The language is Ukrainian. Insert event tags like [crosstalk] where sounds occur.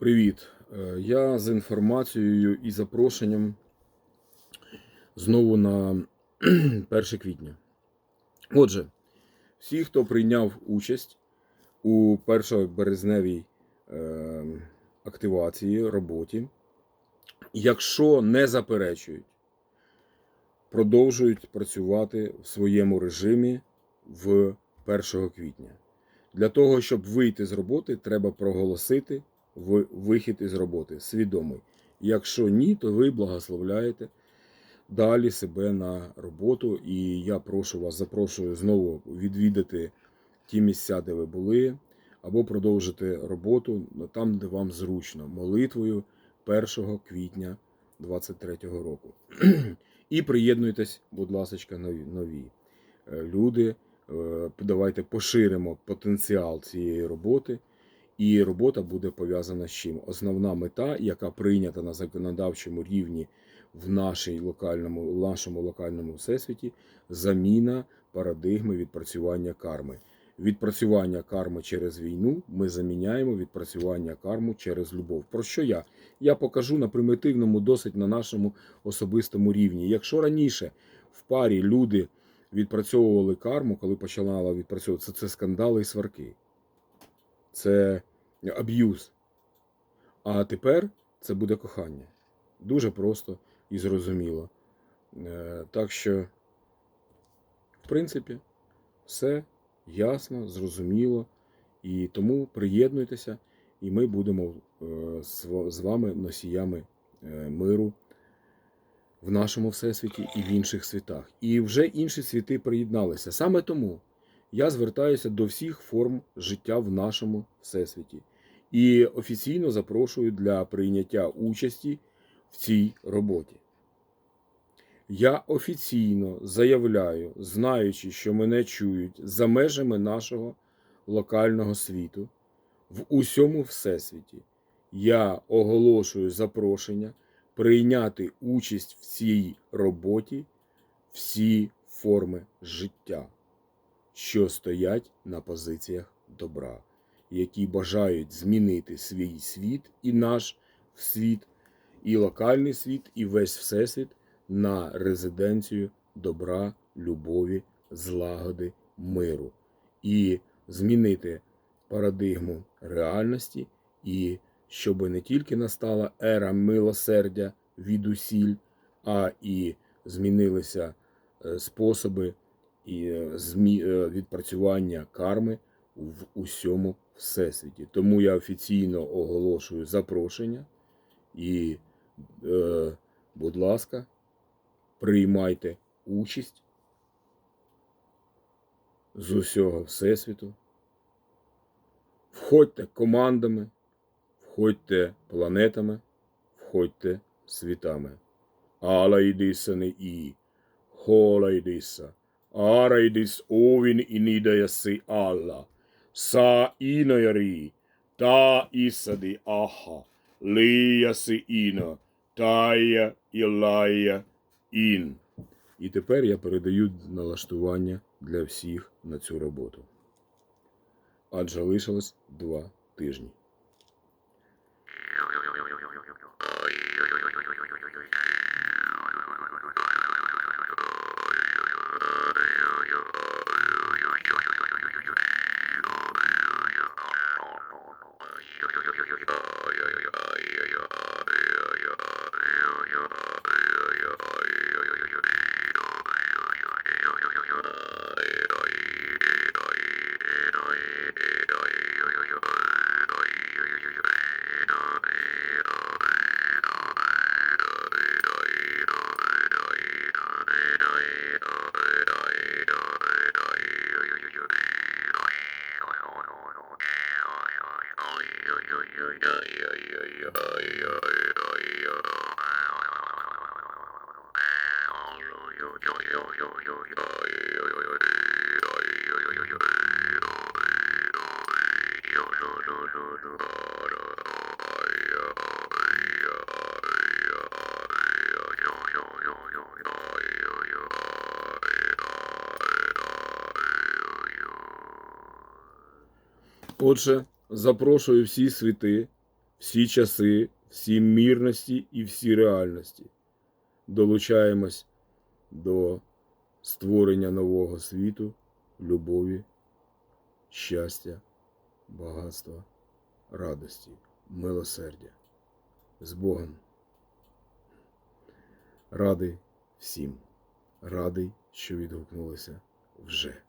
Привіт! Е, Я з інформацією і запрошенням знову на [clears throat] 1 квітня. Отже, всі, хто прийняв участь у 1 березневій е, активації роботі, якщо не заперечують, продовжують працювати в своєму режимі в 1 квітня. Для того, щоб вийти з роботи, треба проголосити вихід із роботи, свідомий. Якщо ні, то ви благословляєте далі себе на роботу. І я прошу вас, запрошую знову відвідати ті місця, де ви були, або продовжити роботу там, де вам зручно, молитвою 1 квітня 2023 року. І приєднуйтесь, будь ласка, нові е, люди. Е, Давайте поширимо потенціал цієї роботи. І робота буде пов'язана з чим? Основна мета, яка прийнята на законодавчому рівні в нашій локальному, в нашому локальному всесвіті, заміна парадигми відпрацювання карми. Відпрацювання карми через війну ми заміняємо відпрацювання карму через любов. Про що я? Я покажу на примітивному, досить на нашому особистому рівні. Якщо раніше в парі люди відпрацьовували карму, коли починала відпрацьовуватися, це скандали і сварки. Це аб'юз. А тепер це буде кохання. Дуже просто і зрозуміло. Е, Так що, в принципі, все ясно, зрозуміло. І тому приєднуйтеся, і ми будемо е, з- вами носіями е, миру в нашому всесвіті і в інших світах. І вже інші світи приєдналися. Саме тому я звертаюся до всіх форм життя в нашому всесвіті і офіційно запрошую для прийняття участі в цій роботі. Я офіційно заявляю, знаючи, що мене чують за межами нашого локального світу, в усьому всесвіті, я оголошую запрошення прийняти участь в цій роботі всі форми життя, що стоять на позиціях добра, які бажають змінити свій світ і наш світ, і локальний світ, і весь всесвіт на резиденцію добра, любові, злагоди, миру, і змінити парадигму реальності, і щоб не тільки настала ера милосердя від усіль, а і змінилися е, способи і е, е, відпрацювання карми в усьому всесвіті. Тому я офіційно оголошую запрошення і, е, будь ласка, приймайте участь з усього всесвіту. Входьте командами, входьте планетами, входьте світами. Алайдиса не і, холайдиса, арайдис овін і інідаяси Алла, інойарі, та ісади аха, лияси іно, тая ілая ін. І тепер я передаю налаштування для всіх на цю роботу. Адже лишилось два тижні. Отже, запрошую всі світи всі часи, всі мірності і всі реальності. Долучаємось до створення нового світу, любові, щастя, багатства, радості, милосердя. З Богом. Радий всім. Радий, що відгукнулися вже.